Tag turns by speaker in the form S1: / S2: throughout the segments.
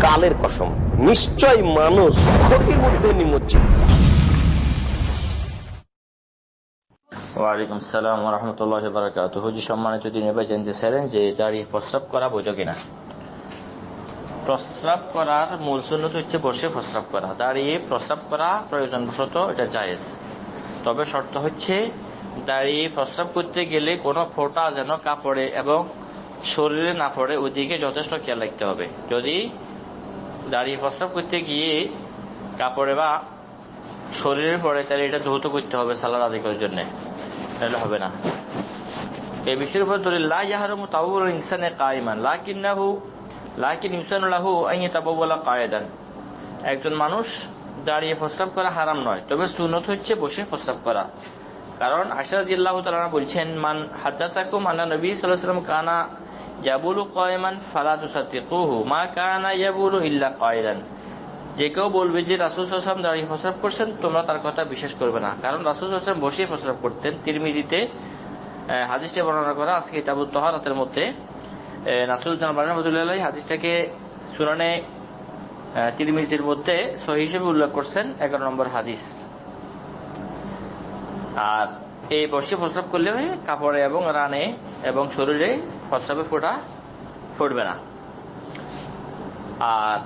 S1: কালের কসম, নিশ্চয় মানুষ ক্ষতির মধ্যে নিমজ্জিত।
S2: ওয়ালাইকুম রহমতুল্লাহ হুজি সম্মানিত যে দাঁড়িয়ে প্রস্রাব করা বৈধ কিনা? প্রস্রাব করার মূল সুন্নত হচ্ছে বসে প্রস্রাব করা। দাঁড়িয়ে প্রস্রাব করা প্রয়োজনবশত এটা জায়েজ। তবে শর্ত হচ্ছে দাঁড়িয়ে প্রস্রাব করতে গেলে কোনো ফোঁটা যেন কাপড়ে এবং শরীরে না পড়ে, ওদিকে যথেষ্ট খেয়াল রাখতে হবে। যদি দাঁড়িয়ে প্রস্রাব করতে গিয়ে কাপড়ে বা শরীরে পড়ে, তাহলে এটা দ্রুত করতে হবে সালাদ আদি করার জন্য। তাহলে হবে না। এই বিষয়ের উপর দলিল, লা ইয়াহরুমু তাওবুল ইনসানে কাইমান লাকিন্নাহু, লাকিন ইনসানু লাহু আন ইয়াতাবাওয়ালা কায়েদান। একজন মানুষ দাঁড়িয়ে প্রস্তাব করা হারাম নয়, তবে সুন্নত হচ্ছে বসে প্রস্তাব করা। কারণ আশা রাদিয়াল্লাহু বলছেন, মান হাদাসাকুম আন্না নবী সাল্লাল্লাহু আলাইহি ওয়াসাল্লাম কানা ইয়াবুলু কায়মান ফালা তুসাদ্দিকুহু, মা কানা ইয়াবুলু ইল্লা কায়দান যে কেউ বলবে যে রাসুল হাসাম দাঁড়িয়ে প্রস্রাব করছেন, তোমরা তার কথা বিশ্বাস করবে না। কারণ রাসুল হাসাম বসে প্রস্রাব করতেন। তিরমিদিতে হাদিসটা বর্ণনা করা আজকে কিতাবুত তহারাতের মধ্যে। নাসুল রহমতুল্লাহ হাদিসটাকে সুরানে তিরমিদির মধ্যে সহি হিসেবে উল্লেখ করছেন এগারো নম্বর হাদিস। আর এই বসে প্রস্রাব করলে কাপড়ে এবং রানে এবং শরীরে প্রস্রাবে ফোটা ফুটবে না। আর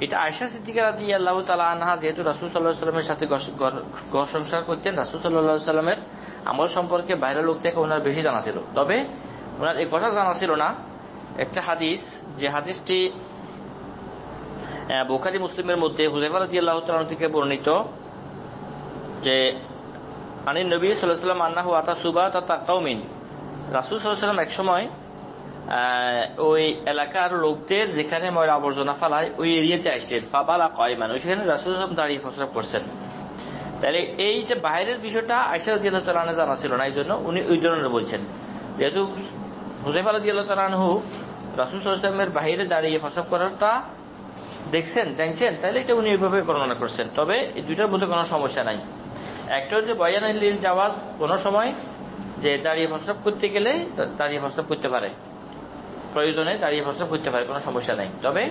S2: এটা আয়সা সিদ্দিকা রাদি আল্লাহ তালা আনহা যেহেতু রাসুল সাল্লাহ সাল্লামের সাথে ঘর- সংসার করতেন, রাসুল সাল্লাহ সাল্লামের আমল সম্পর্কে বাইরের লোক থেকে ওনার বেশি জানা ছিল। তবে ওনার এই কথা জানা ছিল না। একটা হাদিস, যে হাদিসটি বোখারি মুসলিমের মধ্যে হুজাইফা রাদি আল্লাহ তালা থেকে বর্ণিত যে আনি নবী সাল্লাম আন্নাহু আতা সুবা তা তাকাউমিন রাসুল সাল্লাম এক সময় ওই এলাকার লোকদের যেখানে ময়লা আবর্জনা ফালায়, ওই এরিয়াতে আসলেন। পাবালা কয়মান, ওইখানে রাসুল সাল্লাম দাঁড়িয়ে প্রস্রাব করছেন। তাহলে এই যে বাইরের বিষয়টা আইসা দিয়াল তালানে জানা ছিল না এই জন্য উনি ওই ধরনের বলছেন। যেহেতু হুজেফ আলাদি আল্লাহ তালানহু রাসুল সাল্লামের বাইরে দাঁড়িয়ে প্রস্রাব করাটা দেখছেন, জানছেন, তাহলে এটা উনি এইভাবে বর্ণনা করছেন। তবে এই দুইটার মধ্যে কোনো সমস্যা নাই। একটা হচ্ছে বয়ান লিল জাওয়াজ কোনো সময় যে দাঁড়িয়ে প্রস্রাব করতে গেলে দাঁড়িয়ে প্রস্রাব করতে পারে। প্রয়োজনে দাঁড়িয়ে প্রস্রাব করতে পারে, কোনো সমস্যা নেই। তবে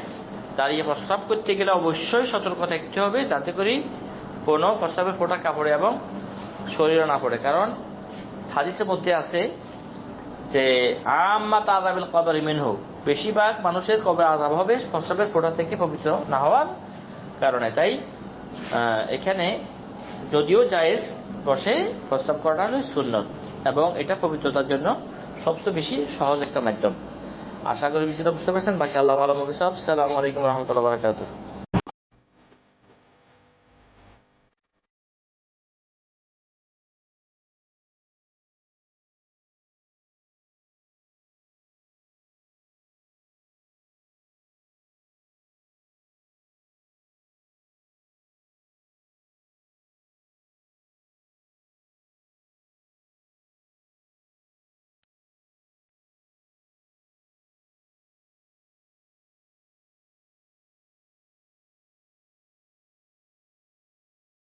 S2: দাঁড়িয়ে প্রস্রাব করতে গেলে অবশ্যই সতর্ক থাকতে হবে যাতে করে কোনো প্রস্রাবের ফোটা কাপড়ে এবং শরীরে না পড়ে। কারণ হাদিসের মধ্যে আছে যে, আম্মা তাজাবিল কবর হোক বেশিরভাগ মানুষের কবে আজাব হবে প্রস্রাবের ফোটা থেকে পবিত্র না হওয়ার কারণে। তাই এখানে যদিও জায়েজ বসে প্রস্তাব করাটা হলো সুন্নত, এবং এটা পবিত্রতার জন্য সবচেয়ে বেশি সহজ একটা মাধ্যম। আশা করি বিষয়টা বুঝতে পারছেন। বাকি আল্লাহ আলম সালাম আলাইকুম রহমতুল্লাহ